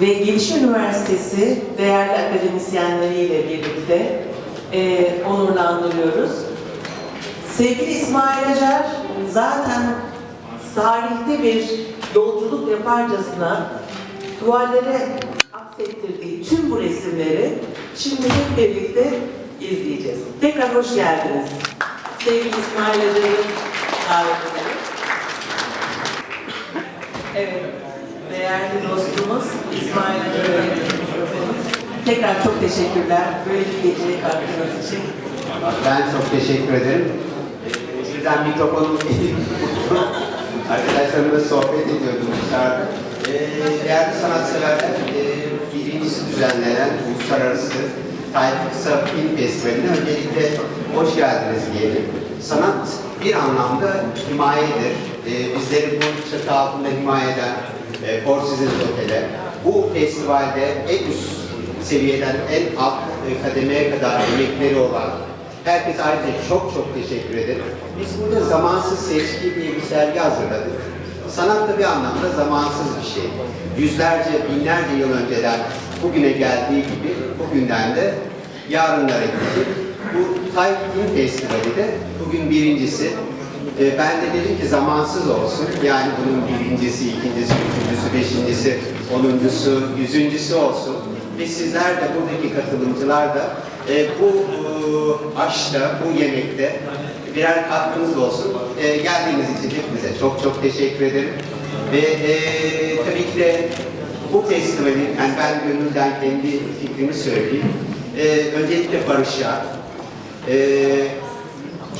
ve Gelişim Üniversitesi değerli akademisyenleriyle birlikte e, onurlandırıyoruz. Sevgili İsmail Acar zaten tarihte bir yolculuk yaparcasına tuvallere aksettirdiği tüm bu resimleri şimdi hep birlikte izleyeceğiz. Tekrar hoş geldiniz. Sevgili İsmail Acar'ı davet edelim. Evet, değerli dostumuz İsmail. Tekrar çok teşekkürler böyle bir geceye kalktığınız için. Ben çok teşekkür ederim. Ee, Birden mikrofonu arkadaşlarımla sohbet ediyordum dışarıda. Ee, değerli sanatseverler, e, birincisi düzenlenen Uluslararası Tayyip Kısa Film Festivali'ne öncelikle hoş geldiniz diyelim. Sanat bir anlamda himayedir. Ee, bizleri bu çatı altında himaye eden e, Seasons Otel'e bu festivalde en üst seviyeden en alt e, kademeye kadar emekleri olan herkese ayrıca çok çok teşekkür ederim. Biz burada zamansız seçki diye bir sergi hazırladık. Sanat da bir anlamda zamansız bir şey. Yüzlerce, binlerce yıl önceden bugüne geldiği gibi bugünden de yarınlara gidecek. Bu Film Festivali de bugün birincisi. Ee, ben de dedim ki zamansız olsun. Yani bunun birincisi, ikincisi, üçüncüsü, beşincisi, onuncusu, yüzüncüsü olsun. Ve sizler de buradaki katılımcılar da e, bu e, aşkta, bu yemekte birer katkınız olsun. E, geldiğiniz için hepinize çok çok teşekkür ederim. Ve e, tabii ki de bu festivalin, yani ben gönülden kendi fikrimi söyleyeyim. E, öncelikle Barış'a, e,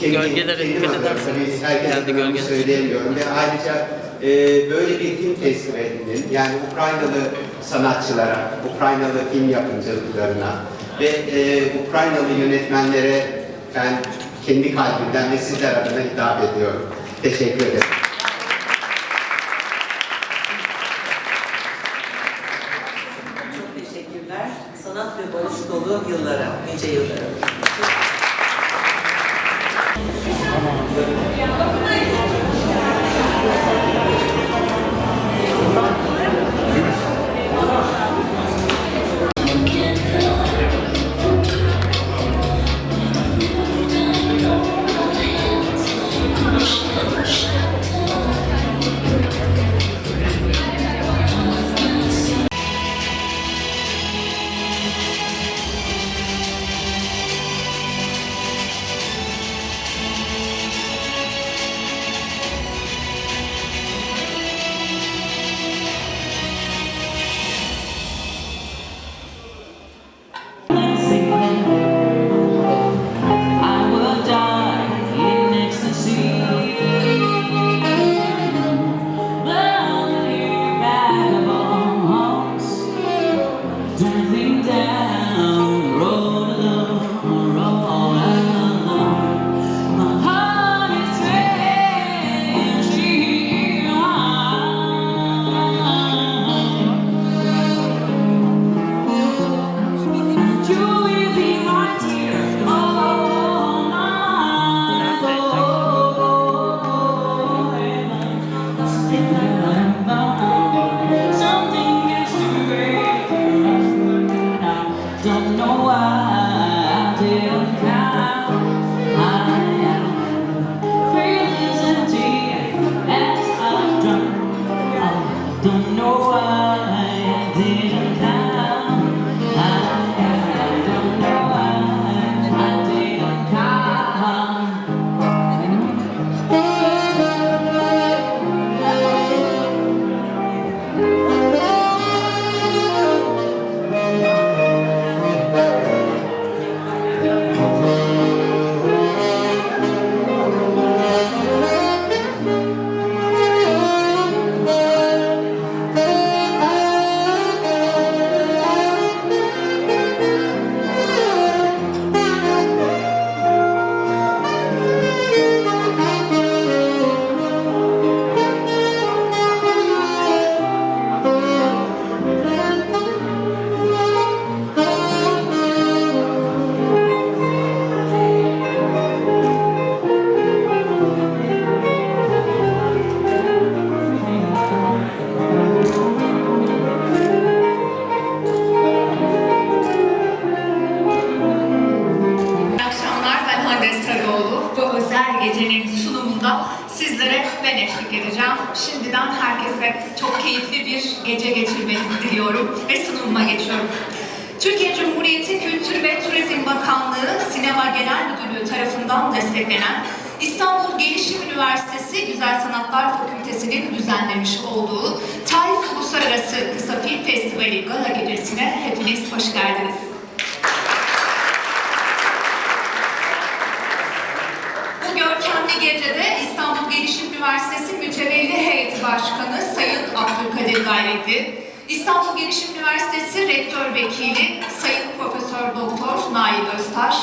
Gölgelere dikkat ederseniz kendi adına bunu gölgeniz. söyleyemiyorum ve ayrıca e, böyle bir film festivalinin yani Ukraynalı sanatçılara, Ukraynalı film yapımcılarına ve e, Ukraynalı yönetmenlere ben kendi kalbimden ve sizler adına hitap ediyorum. Teşekkür ederim. Desteklenen İstanbul Gelişim Üniversitesi Güzel Sanatlar Fakültesi'nin düzenlemiş olduğu Taif Uluslararası Kısa Film Festivali Gala Gecesi'ne hepiniz hoş geldiniz. Bu görkemli gecede İstanbul Gelişim Üniversitesi Mütevelli Heyeti Başkanı Sayın Abdülkadir Gayretli, İstanbul Gelişim Üniversitesi Rektör Vekili Sayın Profesör Doktor Nail Öztaş,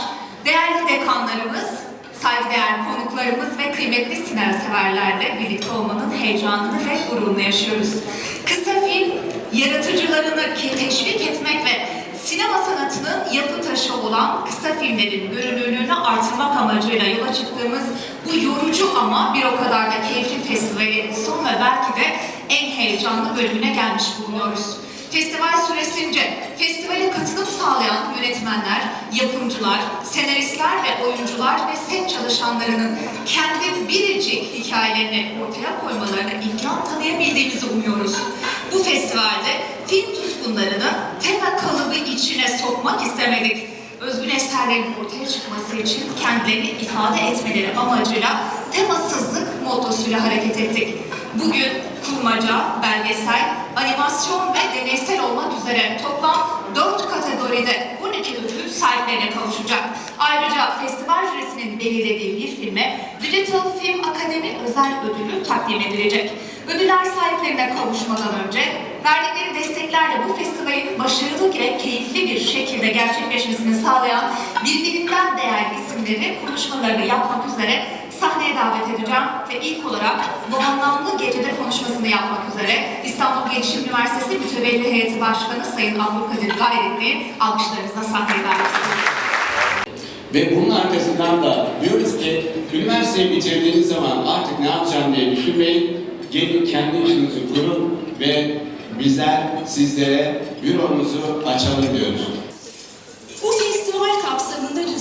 değerli dekanlarımız, saygıdeğer konuklarımız ve kıymetli sinema severlerle birlikte olmanın heyecanını ve gururunu yaşıyoruz. Kısa film yaratıcılarını teşvik etmek ve sinema sanatının yapı taşı olan kısa filmlerin görünürlüğünü artırmak amacıyla yola çıktığımız bu yorucu ama bir o kadar da keyifli festivalin son ve belki de en heyecanlı bölümüne gelmiş bulunuyoruz. Festival süresince festivale katılım sağlayan yönetmenler, yapımcılar, senaristler ve oyuncular ve set çalışanlarının kendi biricik hikayelerini ortaya koymalarına imkan tanıyabildiğimizi umuyoruz. Bu festivalde film tutkunlarını temel kalıbı içine sokmak istemedik. Özgün eserlerin ortaya çıkması için kendilerini ifade etmeleri amacıyla temasızlık mottosuyla hareket ettik. Bugün kurmaca, belgesel, animasyon ve deneysel olmak üzere toplam 4 kategoride 12 ödül sahiplerine kavuşacak. Ayrıca festival jürisinin belirlediği bir filme Digital Film Akademi özel ödülü takdim edilecek. Ödüller sahiplerine kavuşmadan önce verdikleri desteklerle bu festivalin başarılı ve keyifli bir şekilde gerçekleşmesini sağlayan birbirinden değerli isimleri konuşmalarını yapmak üzere sahneye davet edeceğim ve ilk olarak bu anlamlı gecede konuşmasını yapmak üzere İstanbul Gelişim Üniversitesi Mütevelli Heyeti Başkanı Sayın Abdülkadir Gayretli alkışlarınızla sahneye davet ediyorum. Ve bunun arkasından da diyoruz ki üniversiteyi bitirdiğiniz zaman artık ne yapacağım diye düşünmeyin. Gelin kendi işinizi kurun ve bizler sizlere büromuzu açalım diyoruz.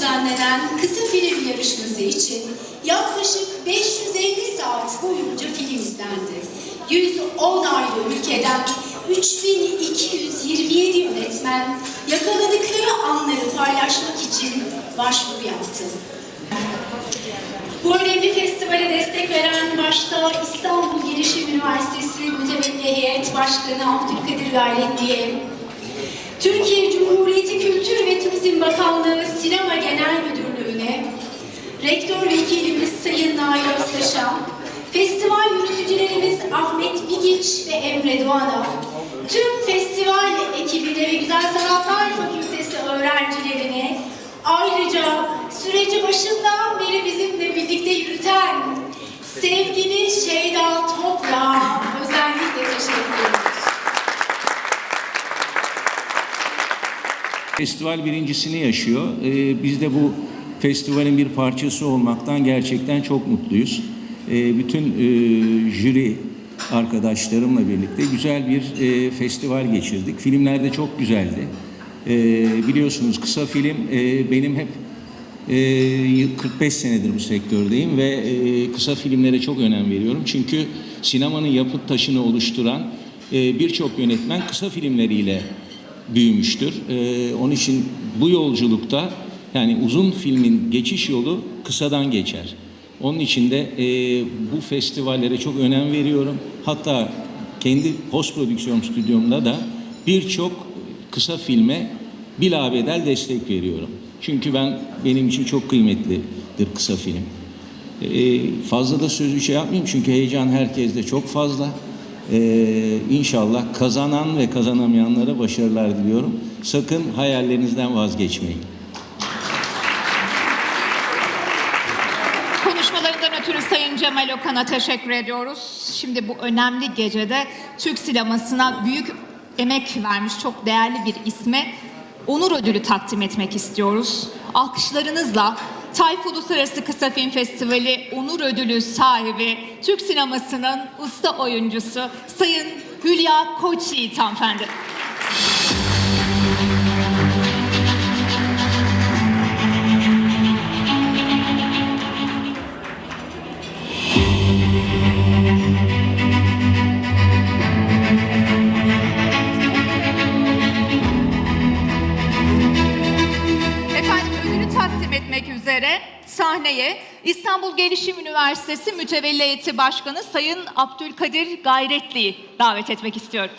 Düzenlenen kısa film yarışması için yaklaşık 550 saat boyunca film izlendi. 110 ayrı ülkeden 3227 yönetmen yakaladıkları anları paylaşmak için başvuru yaptı. Bu önemli festivale destek veren başta İstanbul Gelişim Üniversitesi Mütevelli Heyet Başkanı Abdülkadir Gayretli'ye, Türkiye Cumhuriyeti Kültür ve Turizm Bakanlığı Sinema Genel Müdürlüğü'ne, Rektör Vekilimiz Sayın Nail Öztaş'a, festival yürütücülerimiz Ahmet Bigiç ve Emre Doğan'a, tüm festival ekibine ve Güzel Sanatlar Fakültesi öğrencilerine, ayrıca süreci başından beri bizimle birlikte yürüten sevgili Şeyda Toprak'a özellikle teşekkür ediyoruz. Festival birincisini yaşıyor. Ee, biz de bu festivalin bir parçası olmaktan gerçekten çok mutluyuz. Ee, bütün e, jüri arkadaşlarımla birlikte güzel bir e, festival geçirdik. Filmler de çok güzeldi. Ee, biliyorsunuz kısa film e, benim hep e, 45 senedir bu sektördeyim ve e, kısa filmlere çok önem veriyorum. Çünkü sinemanın yapıt taşını oluşturan e, birçok yönetmen kısa filmleriyle büyümüştür. Ee, onun için bu yolculukta yani uzun filmin geçiş yolu kısadan geçer. Onun için de e, bu festivallere çok önem veriyorum. Hatta kendi post prodüksiyon stüdyomda da birçok kısa filme bilabedel destek veriyorum. Çünkü ben benim için çok kıymetlidir kısa film. Ee, fazla da sözü şey yapmayayım çünkü heyecan herkeste çok fazla. Ee, inşallah kazanan ve kazanamayanlara başarılar diliyorum. Sakın hayallerinizden vazgeçmeyin. Konuşmalarından ötürü Sayın Cemal Okan'a teşekkür ediyoruz. Şimdi bu önemli gecede Türk sinemasına büyük emek vermiş çok değerli bir isme onur ödülü takdim etmek istiyoruz. Alkışlarınızla Tayf Uluslararası Kısa Film Festivali onur ödülü sahibi Türk sinemasının usta oyuncusu Sayın Hülya Koçyiğit hanımefendi. Üzere sahneye İstanbul Gelişim Üniversitesi Mütevelli Heyeti Başkanı Sayın Abdülkadir Gayretli'yi davet etmek istiyorum.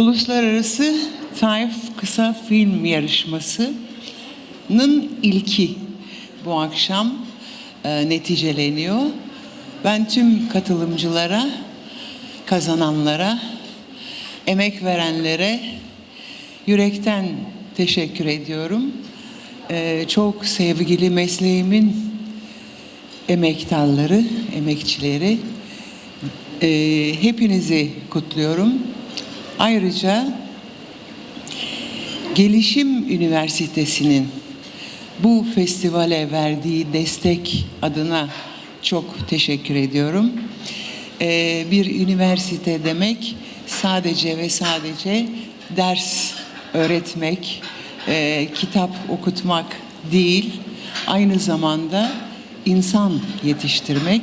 Uluslararası Taif Kısa Film Yarışması'nın ilki bu akşam e, neticeleniyor. Ben tüm katılımcılara, kazananlara, emek verenlere yürekten teşekkür ediyorum. E, çok sevgili mesleğimin emektarları, emekçileri, e, hepinizi kutluyorum. Ayrıca Gelişim Üniversitesi'nin bu festivale verdiği destek adına çok teşekkür ediyorum. Ee, bir üniversite demek sadece ve sadece ders öğretmek, e, kitap okutmak değil, aynı zamanda insan yetiştirmek.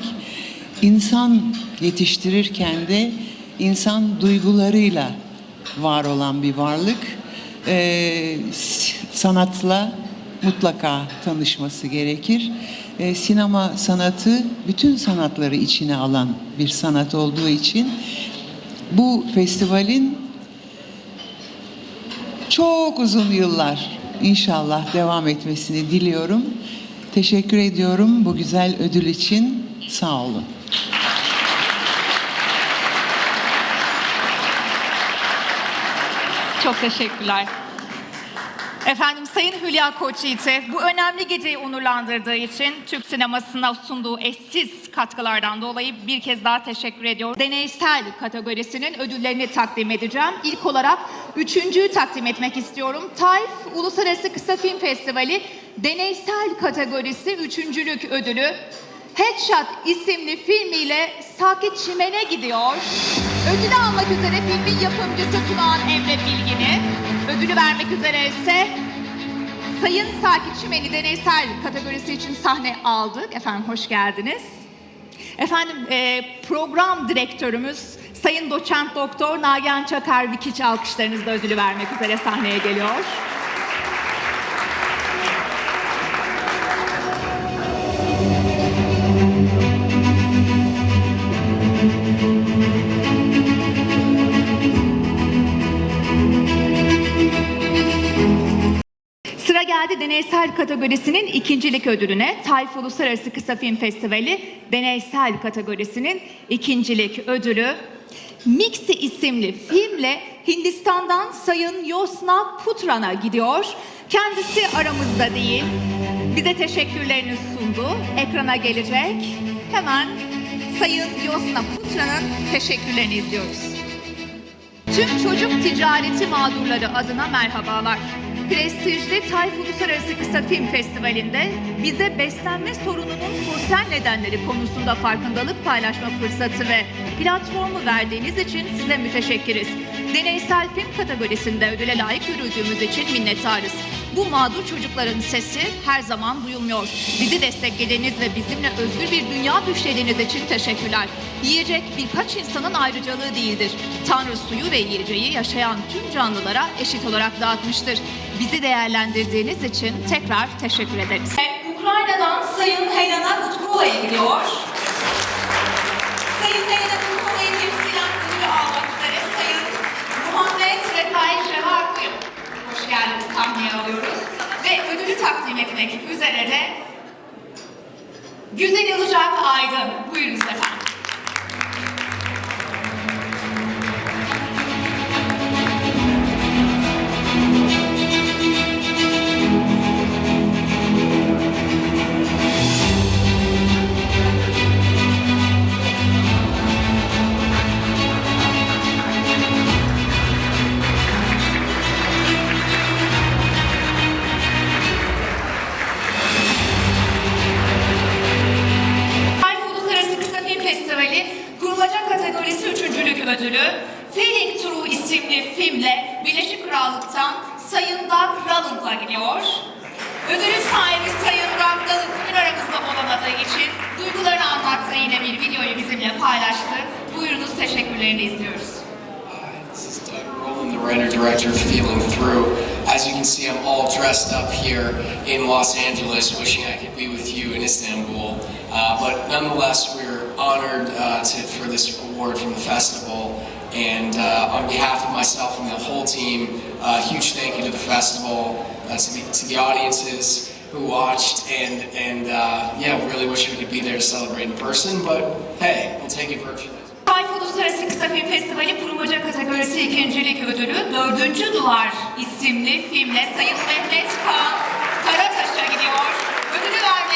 İnsan yetiştirirken de insan duygularıyla var olan bir varlık. S- sanatla mutlaka tanışması gerekir. Ee, sinema sanatı bütün sanatları içine alan bir sanat olduğu için bu festivalin çok uzun yıllar inşallah devam etmesini diliyorum. Teşekkür ediyorum bu güzel ödül için. Sağ olun. Çok teşekkürler. Efendim Sayın Hülya Koçyiğit'e bu önemli geceyi onurlandırdığı için Türk sinemasına sunduğu eşsiz katkılardan dolayı bir kez daha teşekkür ediyorum. Deneysel kategorisinin ödüllerini takdim edeceğim. İlk olarak üçüncüyü takdim etmek istiyorum. TAYF Uluslararası Kısa Film Festivali deneysel kategorisi üçüncülük ödülü Headshot isimli filmiyle Sakit Çimen'e gidiyor. Ödülü almak üzere filmin yapımcısı Tunağan Emre Bilgin'i, ödülü vermek üzere ise Sayın Sakit Çimen'i deneysel kategorisi için sahne aldık. Efendim hoş geldiniz. Efendim e, program direktörümüz Sayın Doçent Doktor Nagihan Çakar Vikiç alkışlarınızla ödülü vermek üzere sahneye geliyor. Geldi deneysel kategorisinin ikincilik ödülüne. Tayf Uluslararası Kısa Film Festivali deneysel kategorisinin ikincilik ödülü. Mixi isimli filmle Hindistan'dan Sayın Yosna Putran'a gidiyor. Kendisi aramızda değil. Bize teşekkürlerini sundu. Ekrana gelecek. Hemen Sayın Yosna Putran'ın teşekkürlerini izliyoruz. Tüm çocuk ticareti mağdurları adına merhabalar. Prestijli Tayf Uluslararası Kısa Film Festivali'nde bize beslenme sorununun sosyal nedenleri konusunda farkındalık paylaşma fırsatı ve platformu verdiğiniz için size müteşekkiriz. Deneysel film kategorisinde ödüle layık görüldüğümüz için minnettarız. Bu mağdur çocukların sesi her zaman duyulmuyor. Bizi desteklediğiniz ve bizimle özgür bir dünya düşlediğiniz için teşekkürler. Yiyecek birkaç insanın ayrıcalığı değildir. Tanrı suyu ve yiyeceği yaşayan tüm canlılara eşit olarak dağıtmıştır. Bizi değerlendirdiğiniz için tekrar teşekkür ederiz. Ukrayna'dan Sayın Helena Gutkova'ya gidiyor. Sayın Helena Gutkova'yı temsilen ödülü almak üzere Sayın Muhammed Refai Şevarku'yu hoş geldiniz sahneye alıyoruz. Ve ödülü takdim etmek üzere de Güzel Ilıcak Aydın. Buyurunuz efendim. Sayın Doug Rowland'a gidiyor. Ödülün sahibi Sayın Doug Rowland bugün aramızda olamadığı için duygularını anlattığı yine bir videoyu bizimle paylaştı. Buyurunuz teşekkürlerini izliyoruz. The writer-director Feeling Through. As you can see, I'm all dressed up here in Los Angeles, wishing I could be with you in Istanbul. Uh, but nonetheless, we're honored uh, to, for this award from the festival. And uh, on behalf of myself and the whole team, a huge thank you to the festival, uh, to, the, to the audiences who watched, and, and uh, yeah, really wish we could be there to celebrate in person. But hey, we'll take it virtually. Uluslararası Kısa Film Festivali Kurmaca kategorisi ikincilik ödülü Dördüncü Duvar isimli filmle Sayın Mehmet Kaan Karataş'a gidiyor. Ödülü vermek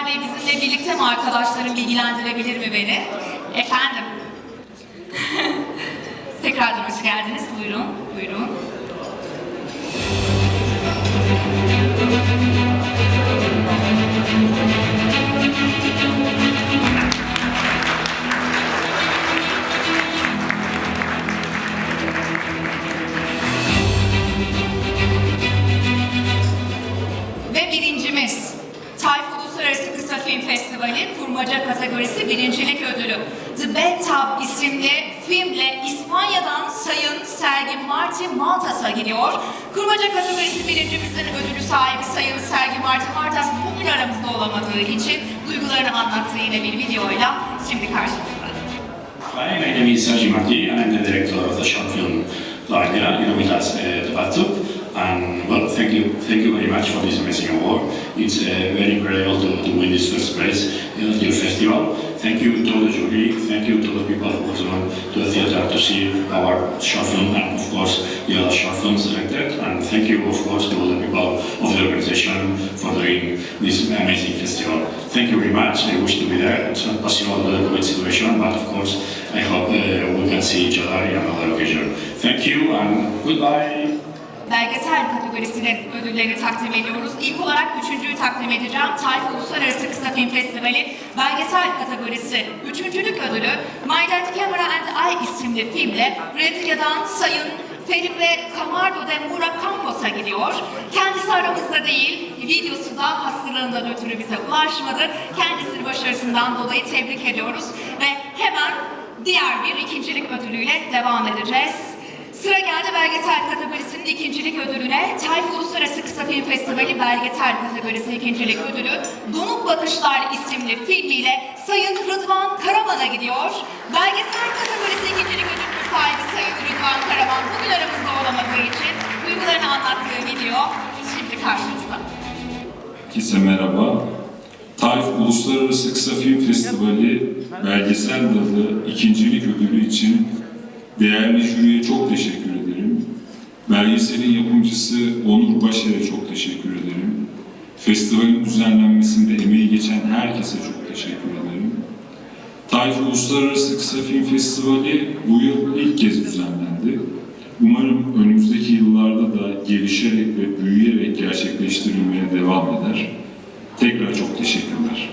Cemal Bey bizimle birlikte mi arkadaşlarım bilgilendirebilir mi beni? Efendim. Tekrardan hoş geldiniz. Buyurun, buyurun. Ve Festivali Kurmaca kategorisi birincilik ödülü. The Bathtub isimli filmle İspanya'dan Sayın Sergi Martin Maltas'a gidiyor. Kurmaca kategorisi birincimizin ödülü sahibi Sayın Sergi Martin Maltas bugün aramızda olamadığı için duygularını anlattığı yine bir videoyla şimdi karşımızda. Hi, my name is Sergi Marti. I'm the director of the short film Bañera, you know, with us, uh, The Bathtub. And well, thank you, thank you very much for this amazing award. It's uh, very incredible to, to win this first place in your festival. Thank you to the jury, thank you to the people who come to the theater to see our short film and of course the other short films selected. And thank you of course to all the people of the organization for doing this amazing festival. Thank you very much. I wish to be there. It's not possible with the COVID situation, but of course I hope uh, we can see each other in another occasion. Thank you and goodbye. Belgesel kategorisine ödülleri takdim ediyoruz. İlk olarak üçüncüyü takdim edeceğim. Tayf Uluslararası Kısa Film Festivali belgesel kategorisi üçüncülük ödülü My Dead Camera and I isimli filmle Brezilya'dan Sayın Felipe Camargo de Moura Campos'a gidiyor. Kendisi aramızda değil, videosu da hastalığından ötürü bize ulaşmadı. Kendisini başarısından dolayı tebrik ediyoruz ve hemen diğer bir ikincilik ödülüyle devam edeceğiz. Sıra geldi belgesel kategorisinin ikincilik ödülüne. Tayf Uluslararası Kısa Film Festivali belgesel kategorisi ikincilik ödülü Donuk Bakışlar isimli filmiyle Sayın Rıdvan Karaman'a gidiyor. Belgesel kategorisi ikincilik ödülünün sahibi Sayın Rıdvan Karaman bugün aramızda olamadığı için duygularını anlattığı video şimdi karşımızda. Herkese merhaba. Taif Uluslararası Kısa Film Festivali belgesel dalı ikincilik ödülü için değerli jüriye çok teşekkür ederim. Belgeselin yapımcısı Onur Başer'e çok teşekkür ederim. Festivalin düzenlenmesinde emeği geçen herkese çok teşekkür ederim. Taif Uluslararası Kısa Film Festivali bu yıl ilk kez düzenlendi. Umarım önümüzdeki yıllarda da gelişerek ve büyüyerek gerçekleştirilmeye devam eder. Tekrar çok teşekkürler.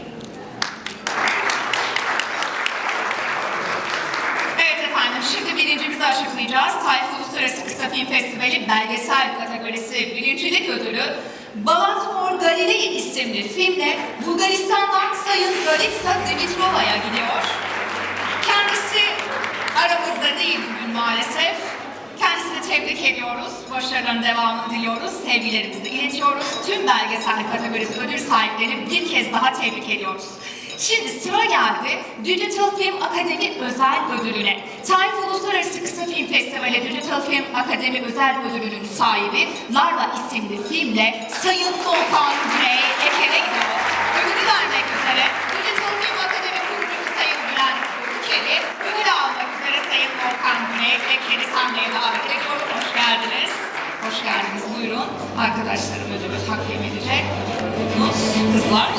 Evet efendim, şimdi birincimizi açıklayacağız. Tayf Uluslararası Kısa Film Festivali belgesel kategorisi birincilik ödülü Balatmor Galilei isimli filmle Bulgaristan'dan Sayın Garitsa Dimitrova'ya gidiyor. Kendisi aramızda değil bugün maalesef. Kendisini tebrik ediyoruz. Başarıların devamını diliyoruz. Sevgilerimizi iletiyoruz. Tüm belgesel kategorisi ödül sahiplerini bir kez daha tebrik ediyoruz. Şimdi sıra geldi Digital Film Akademi Özel Ödülüne. Tayf Uluslararası Kısa Film Festivali Digital Film Akademi Özel Ödülü'nün sahibi Larva isimli filmle Sayın Volkan Güney Eker'e gidiyor. Ödülü vermek üzere Digital Film Akademi kurucusu Sayın Bülent Ülkeli, ödül almak üzere Sayın Volkan Güney Eker'i sahneye davet ediyorum. Hoş geldiniz. Hoş geldiniz. Buyurun. Arkadaşlarım ödülü takdim edecek. Kızlar.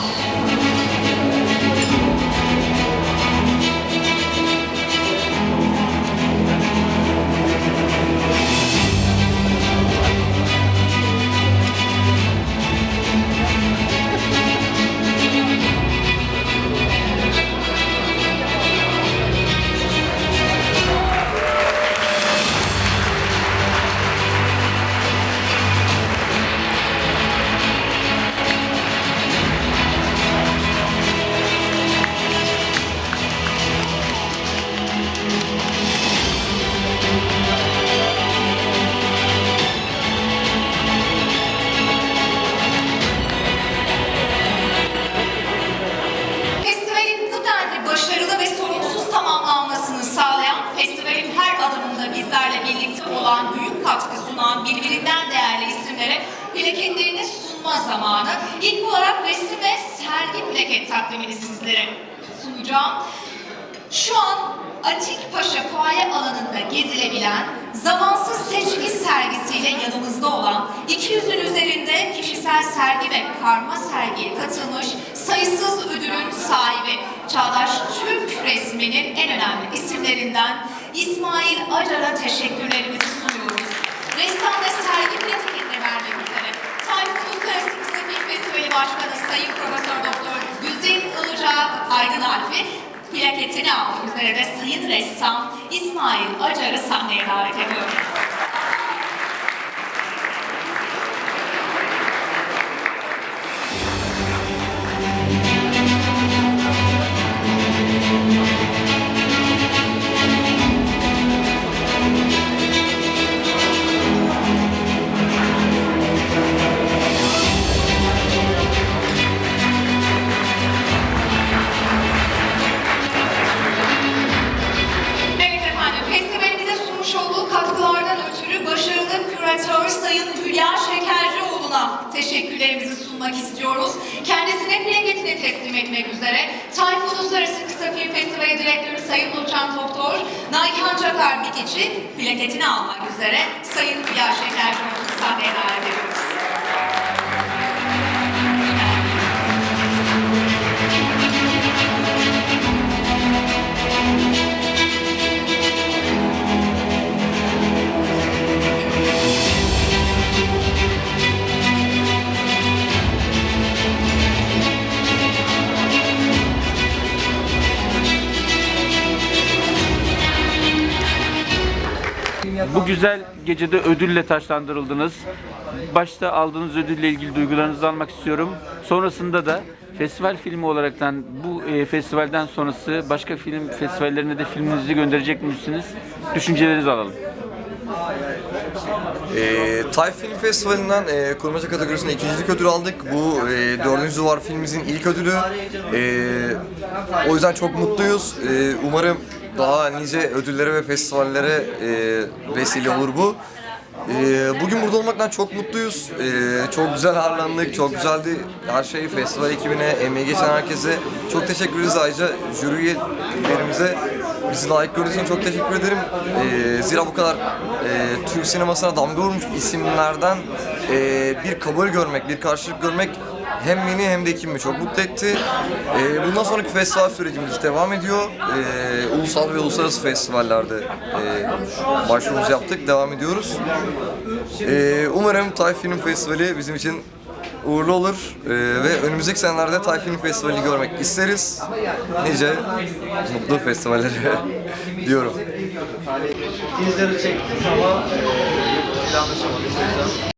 Şu an Atik Paşa Fuaye alanında gezilebilen zamansız seçki sergisiyle yanımızda olan 200'ün üzerinde kişisel sergi ve karma sergiye katılmış sayısız ödülün sahibi Çağdaş Türk resminin en önemli isimlerinden İsmail Acar'a teşekkürlerimizi sunuyoruz. Ressam ve sergi platikini vermek üzere Tayfun Uluslararası Kısa Film Festivali Başkanı Sayın Profesör Doktor Güzin Ilıcak Aydın Alfi plaketini almak üzere de Sayın Ressam İsmail Acar'ı sahneye davet ediyorum. Almak güzel gecede ödülle taşlandırıldınız. Başta aldığınız ödülle ilgili duygularınızı almak istiyorum. Sonrasında da festival filmi olaraktan bu e, festivalden sonrası başka film festivallerine de filminizi gönderecek misiniz? Düşüncelerinizi alalım. E, Tay Film Festivali'nden e, kurmaca kategorisinde ikincilik ödül aldık. Bu e, dördüncü duvar filmimizin ilk ödülü. E, o yüzden çok mutluyuz. E, umarım daha nice ödüllere ve festivallere e, vesile olur bu. E, bugün burada olmaktan çok mutluyuz. E, çok güzel ağırlandık, çok güzeldi her şey. Festival ekibine, emeği geçen herkese çok teşekkür ederiz. Ayrıca jüri üyelerimize bizi layık gördüğünüz için çok teşekkür ederim. E, zira bu kadar e, Türk sinemasına damga vurmuş isimlerden e, bir kabul görmek, bir karşılık görmek hem beni hem de ekibimi çok mutlu etti. E, bundan sonraki festival sürecimiz devam ediyor. E, ulusal ve uluslararası festivallerde e, başvurumuzu yaptık, devam ediyoruz. E, umarım Tay Film Festivali bizim için uğurlu olur E, ve önümüzdeki senelerde Tay Film Festivali'ni görmek isteriz. Nice mutlu festivallere diyorum. Teaser'ı çektik ama e,